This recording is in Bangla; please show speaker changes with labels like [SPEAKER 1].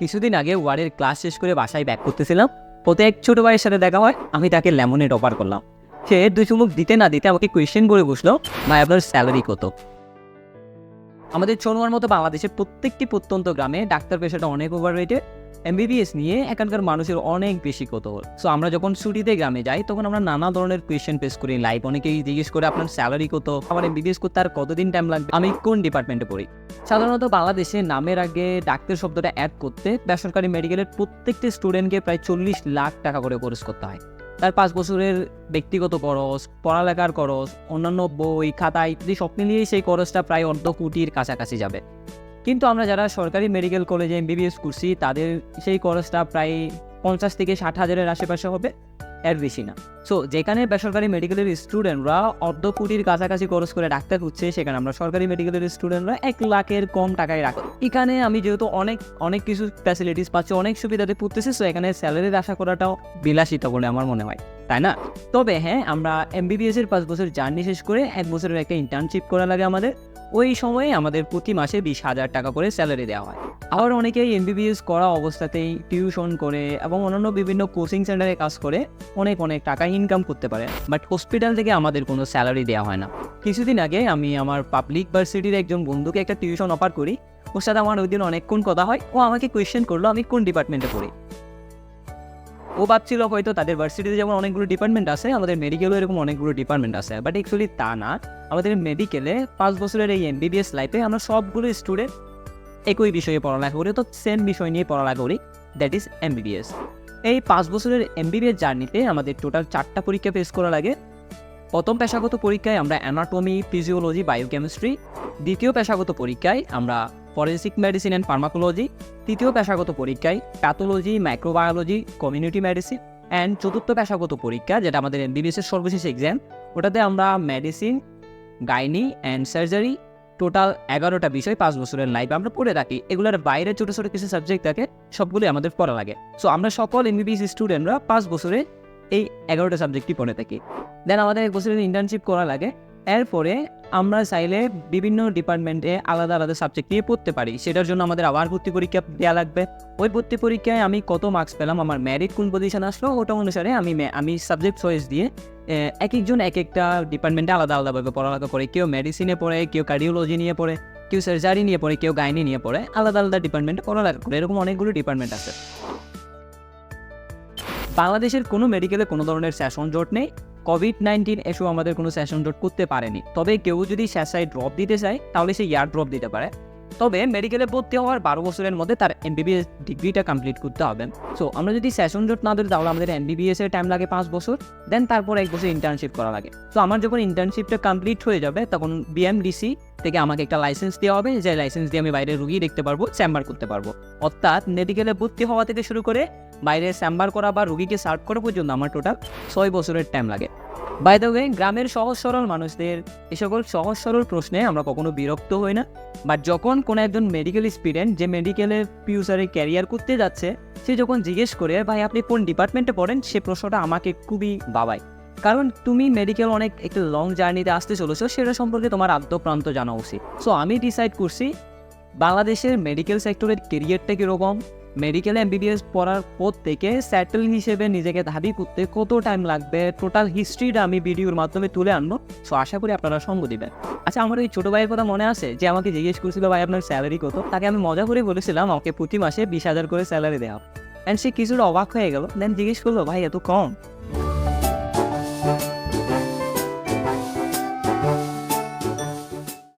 [SPEAKER 1] কিছুদিন আগে ওয়ারের ক্লাস শেষ করে বাসায় ব্যাক করতেছিলাম। ওতে এক ছোটো ভাইয়ের সাথে দেখা হয়, আমি তাকে লেমনেড অফার করলাম। সে দুই চুমুক দিতে না দিতে আমাকে কোয়েশ্চেন করে বসল, ভাই, আপনার স্যালারি কত? আমাদের চনুয়ার মতো বাংলাদেশের প্রত্যেকটি প্রত্যন্ত গ্রামে ডাক্তার পেশাটা অনেক ওভার রেটে এমবিবিএস নিয়ে এখানকার মানুষের অনেক বেশি কৌতূহল। সো আমরা যখন ছুটিতে গ্রামে যাই, তখন আমরা নানা ধরনের কোয়েশ্চেন ফেস করি লাইভ অনেকেই জিজ্ঞেস করে আপনার স্যালারি কত? আমার এমবিবিএস করতে আর কতদিন টাইম লাগবে? আমি কোন ডিপার্টমেন্টে পড়ি? সাধারণত বাংলাদেশে নামের আগে ডাক্তার শব্দটা অ্যাড করতে বেসরকারি মেডিকেলের প্রত্যেকটি স্টুডেন্টকে প্রায় চল্লিশ লাখ টাকা করে খরচ করতে হয়। তার পাঁচ বছরের ব্যক্তিগত খরচ, পড়ালেখার খরচ, অন্যান্য বই খাতা ইত্যাদি সব মিলিয়েই সেই খরচটা প্রায় অর্ধ কোটির কাছাকাছি যাবে। কিন্তু আমরা যারা সরকারি মেডিকেল কলেজে এমবিবিএস করছি, তাদের সেই খরচটা প্রায় পঞ্চাশ থেকে ষাট হাজারের আশেপাশে হবে, এর বেশি না। সো যেখানে বেসরকারি মেডিকেলের স্টুডেন্টরা অর্ধ কোটির কাছাকাছি খরচ করে ডাক্তার হচ্ছে সেখানে আমরা সরকারি মেডিকেলের স্টুডেন্টরা এক লাখের কম টাকায় রাখো এখানে আমি যেহেতু অনেক অনেক কিছু ফ্যাসিলিটিস পাচ্ছি, অনেক সুবিধাতে পড়তেছি সো এখানে স্যালারির আশা করাটাও বিলাসিতা বলে আমার মনে হয়, তাই না? তবে হ্যাঁ আমরা এমবিবিএস এর পাঁচ বছর জার্নি শেষ করে এক বছরের একটা ইন্টার্নশিপ করা লাগে আমাদের। ওই সময়ে আমাদের প্রতি মাসে বিশ হাজার টাকা করে স্যালারি দেওয়া হয়। আবার অনেকেই এমবিবিএস করা অবস্থাতেই টিউশন করে এবং অন্যান্য বিভিন্ন কোচিং সেন্টারে কাজ করে অনেক অনেক টাকা ইনকাম করতে পারে। বাট হসপিটাল থেকে আমাদের কোনো স্যালারি দেওয়া হয় না। কিছুদিন আগে আমি আমার পাবলিক ভার্সিটির একজন বন্ধুকে একটা টিউশন অফার করি। ওর সাথে আমার ওই দিন অনেকক্ষণ কথা হয়। ও আমাকে কোয়েশ্চেন করল, আমি কোন ডিপার্টমেন্টে পড়ি? ও ভাবছিল হয়তো তাদের ভার্সিটিতে যেমন অনেকগুলো ডিপার্টমেন্ট আছে, আমাদের মেডিকেলও এরকম অনেকগুলো ডিপার্টমেন্ট আছে। বাট অ্যাকচুয়ালি তা না। আমাদের মেডিকেলে পাঁচ বছরের এই এমবিবিএস লাইফে আমরা সবগুলো স্টুডেন্ট একই বিষয়ে পড়ালেখা করি তো সেম বিষয় নিয়ে পড়ালেখা করি দ্যাট ইজ এমবিবিএস এই পাঁচ বছরের এমবিবিএস জার্নিতে আমাদের টোটাল চারটা পরীক্ষা ফেস করা লাগে। প্রথম পেশাগত পরীক্ষায় আমরা অ্যানাটমি ফিজিওলজি বায়োকেমিস্ট্রি দ্বিতীয় পেশাগত পরীক্ষায় আমরা ফরেন্সিক মেডিসিন অ্যান্ড ফার্মাকোলজি তৃতীয় পেশাগত পরীক্ষায় pathology microbiology community medicine and চতুর্থ পেশাগত পরীক্ষা, যেটা আমাদের এমবিবিএসের সর্বশেষ এক্সাম ওটাতে আমরা medicine gynae and surgery total এগারোটা বিষয়, পাঁচ বছরের লাইফ আমরা পড়ে থাকি। এগুলোর বাইরে ছোটো ছোটো কিছু সাবজেক্ট থাকে, সবগুলি আমাদের পড়া লাগে। সো আমরা সকল এমবিবিএস স্টুডেন্টরা পাঁচ বছরে এই এগারোটা সাবজেক্টই পড়ে থাকি। দেন আমাদের এক বছরের ইন্টার্নশিপ করা লাগে। এরপরে আমরা চাইলে বিভিন্ন ডিপার্টমেন্টে আলাদা আলাদা সাবজেক্ট নিয়ে পড়তে পারি। সেটার জন্য আমাদের আবার ভর্তি পরীক্ষা দেওয়া লাগবে। ওই ভর্তি পরীক্ষায় আমি কত মার্কস পেলাম, আমার ম্যারিট কোন পজিশন আসলো, ওটা অনুসারে আমি আমি সাবজেক্ট চয়েস দিয়ে এক একজন এক একটা ডিপার্টমেন্টে আলাদা আলাদাভাবে পড়ালেখা করে। কেউ মেডিসিনে পড়ে, কেউ কার্ডিওলজি নিয়ে পড়ে, কেউ সার্জারি নিয়ে পড়ে, কেউ গাইনি নিয়ে পড়ে, আলাদা আলাদা ডিপার্টমেন্টে পড়ালেখা করে। এরকম অনেকগুলো ডিপার্টমেন্ট আছে। বাংলাদেশের কোনো মেডিকেলে কোনো ধরনের সেশন জোট নেই। কোভিড নাইন্টিন এসব আমাদের কোনো সেশন জোট করতে পারেনি। তবে কেউ যদি শেষায় ড্রপ দিতে চায়, তাহলে সে ইয়ার ড্রপ দিতে পারে। তবে মেডিকেলে ভর্তি হওয়ার বারো বছরের মধ্যে তার এমবিবিএস ডিগ্রিটা কমপ্লিট করতে হবে। সো আমরা যদি সেশন জোট না ধরি তাহলে আমাদের এমবিবিএস এর টাইম লাগে পাঁচ বছর। দেন তারপর এক বছর ইন্টার্নশিপ করা লাগে। তো আমার যখন ইন্টার্নশিপটা কমপ্লিট হয়ে যাবে, তখন বিএমডিসি থেকে আমাকে একটা লাইসেন্স দেওয়া হবে, যে লাইসেন্স দিয়ে আমি বাইরে রুগী দেখতে পারব চেম্বার করতে পারব। অর্থাৎ মেডিকেলে ভর্তি হওয়া থেকে শুরু করে বাইরে চেম্বার করা বা রুগীকে সার্ভ করা পর্যন্ত আমার টোটাল ছয় বছরের টাইম লাগে। বাই দ্য ওয়ে গ্রামের সহজ সরল মানুষদের এ সকল সহজ সরল প্রশ্নে আমরা কখনো বিরক্ত হই না। বাট যখন কোনো একজন মেডিকেল স্টুডেন্ট যে মেডিকেলের ফিউচারে ক্যারিয়ার করতে যাচ্ছে, সে যখন জিজ্ঞেস করে, ভাই, আপনি কোন ডিপার্টমেন্টে পড়েন? সে প্রশ্নটা আমাকে খুবই বাবায়। কারণ তুমি মেডিকেল অনেক একটা লং জার্নিতে আসতে চলেছো, সেটা সম্পর্কে তোমার আদ্যপ্রান্ত জানা উচিত। সো আমি ডিসাইড করছি, বাংলাদেশের মেডিকেল সেক্টরের কেরিয়ারটা কীরকম? মেডিকেল এমবিবিএস পড়ার পর থেকে স্যাটেল হিসেবে নিজেকে দাবি করতে কত টাইম লাগবে? টোটাল হিস্ট্রিটা আমি ভিডিওর মাধ্যমে তুলে আনব। সো আশা করি আপনারা সঙ্গ দিবেন। আচ্ছা আমার ওই ছোটো ভাইয়ের কথা মনে আছে? যে আমাকে জিজ্ঞেস করছিল, ভাই, আপনার স্যালারি কত? তাকে আমি মজা করে বলেছিলাম, আমাকে প্রতি মাসে বিশ হাজার করে স্যালারি দেওয়া। অ্যান্ড সে কিছুটা অবাক হয়ে গেল। দেন জিজ্ঞেস করল, ভাই, এত কম?